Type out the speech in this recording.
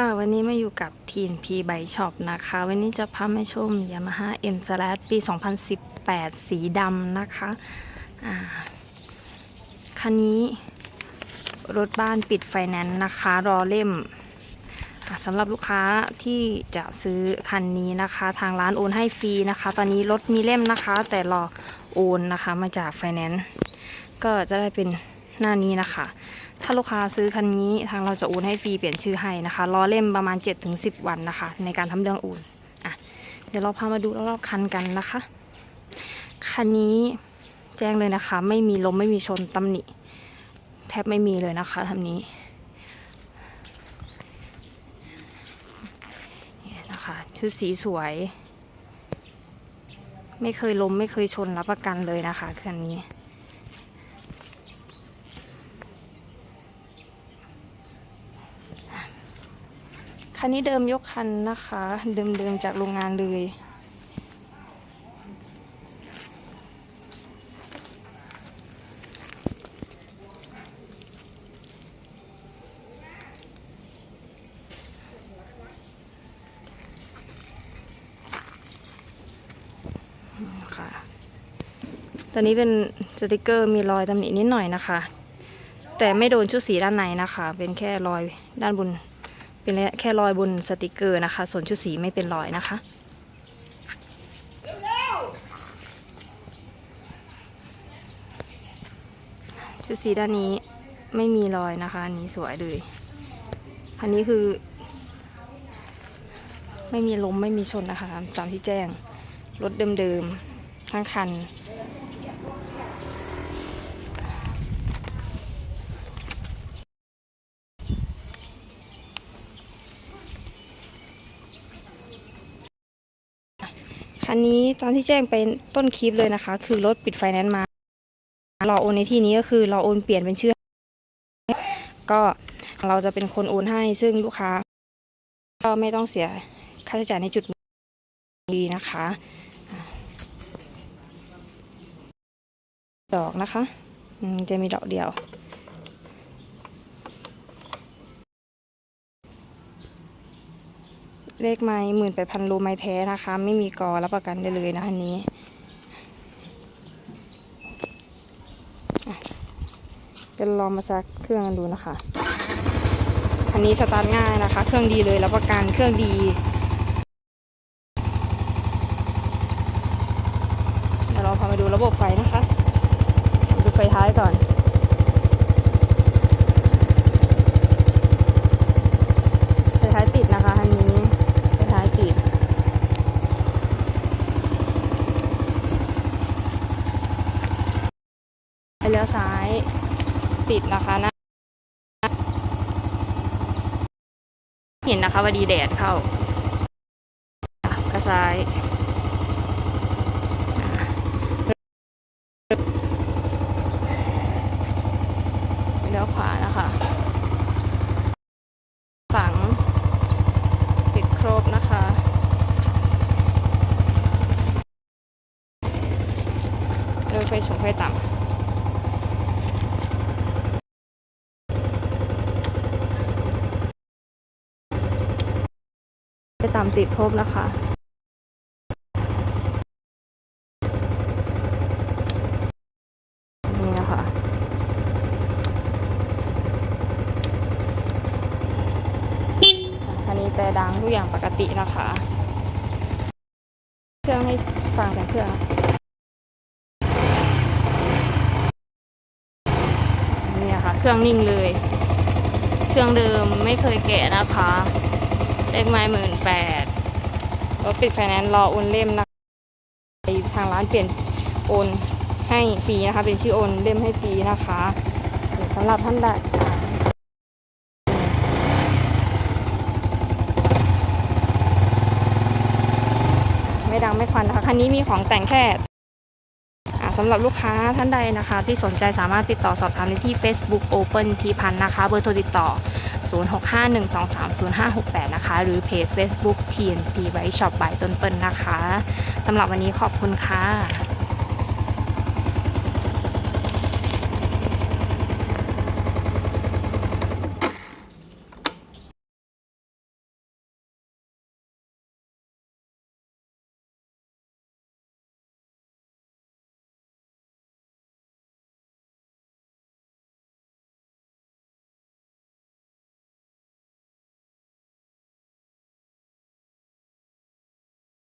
ค่ะวันนี้มาอยู่กับ TNP Bike Shop นะคะ วันนี้จะพามาชม Yamaha M Slash ปี 2018 สีดำนะคะคันนี้รถบ้านปิดไฟแนนซ์นะคะ รอเล่มสำหรับลูกค้าที่จะซื้อคันนี้นะคะ ทางร้านโอนให้ฟรีนะคะ ตอนนี้รถมีเล่มนะคะ แต่รอโอนนะคะมาจากไฟแนนซ์ก็จะได้เป็นหน้านี้นะคะ ถ้าลูกค้าซื้อคันนี้ทางเราจะโอนให้ฟรีเปลี่ยนชื่อให้นะคะรอเล่มประมาณ 7-10 วันนะคะ ในการทำเรื่องโอนอะเดี๋ยวเราพามาดูรอบๆคันกันนะคะ คันนี้แจ้งเลยนะคะ ไม่มีลมไม่มีชนตำหนิ แทบไม่มีเลยนะคะทำนี้นี่นะคะชุดสีสวย ไม่เคยล้มไม่เคยชนรับประกันเลยนะคะคันนี้ คันนี้เดิมยกคันนะคะ เดิมๆจากโรงงานเลย ค่ะ ตอนนี้เป็นสติกเกอร์มีรอยตำหนินิดหน่อยนะคะ แต่ไม่โดนชุดสีด้านในนะคะ เป็นแค่รอยด้านบน เป็นแค่รอยบนสติกเกอร์นะคะ ส่วนชุดสีไม่เป็นรอยนะคะชุดสีด้านนี้ไม่มีรอยนะคะอันนี้สวยเลยอันนี้คือ ไม่มีลมไม่มีชนนะคะตามที่แจ้งรถเดิมๆทั้งคัน คันนี้ตามที่แจ้งไปต้นคลิปเลยนะคะ คือรถปิดไฟแนนซ์มารอโอนในที่นี้ก็คือรอโอนเปลี่ยนเป็นชื่อ ก็เราจะเป็นคนโอนให้ซึ่งลูกค้า ก็ไม่ต้องเสียค่าใช้จ่ายในจุดนี้นะคะดอกนะคะจะมีดอกเดียว เลขไม้หมื่นแปดพันโลไม้แท้นะคะ ไม่มีกอรับประกันได้เลยนะอันนี้อะเดี๋ยวลองมาซักเครื่องกันดูนะคะ อันนี้สตาร์ทง่ายนะคะ เครื่องดีเลยรับประกันเครื่องดีเดี๋ยวเราพามาดูระบบไฟนะคะ ดูไฟท้ายก่อน ไฟท้ายติดนะคะอันนี้ ไฟท้ายติด ไฟ เลี้ยวซ้ายติดนะคะนะเห็นนะคะว่าดีแดดเข้ากระซ้ายเลี้ยวขวานะคะฝังติดครบนะคะเดินไฟสูงไฟต่ำ ตามติดครบนะคะ นี่นะคะ อันนี้แต่ดังทุกอย่างปกตินะคะ เครื่องให้ฟังเสียงเครื่องนี่นะคะ เครื่องนิ่งเลย เครื่องเดิมไม่เคยแกะนะคะ เลขไม้หมื่นแปดรถปิดไฟแนนซ์รอโอนเล่มนะทางร้านเปลี่ยนโอนให้ฟรีนะคะ เป็นชื่อโอนเล่มให้ฟรีนะคะสำหรับท่านใดไม่ดังไม่ควันนะคะ คันนี้มีของแต่งแค่ สำหรับลูกค้าท่านใดนะคะ ที่สนใจสามารถติดต่อสอบถามได้ที่ Facebook Open ทีพันนะคะ เบอร์โทรติดต่อ 0651230568 นะคะ หรือเพจ Facebook TNP ไว้ช็อปบายต้นเปิ้ลนะคะสำหรับวันนี้ขอบคุณค่ะ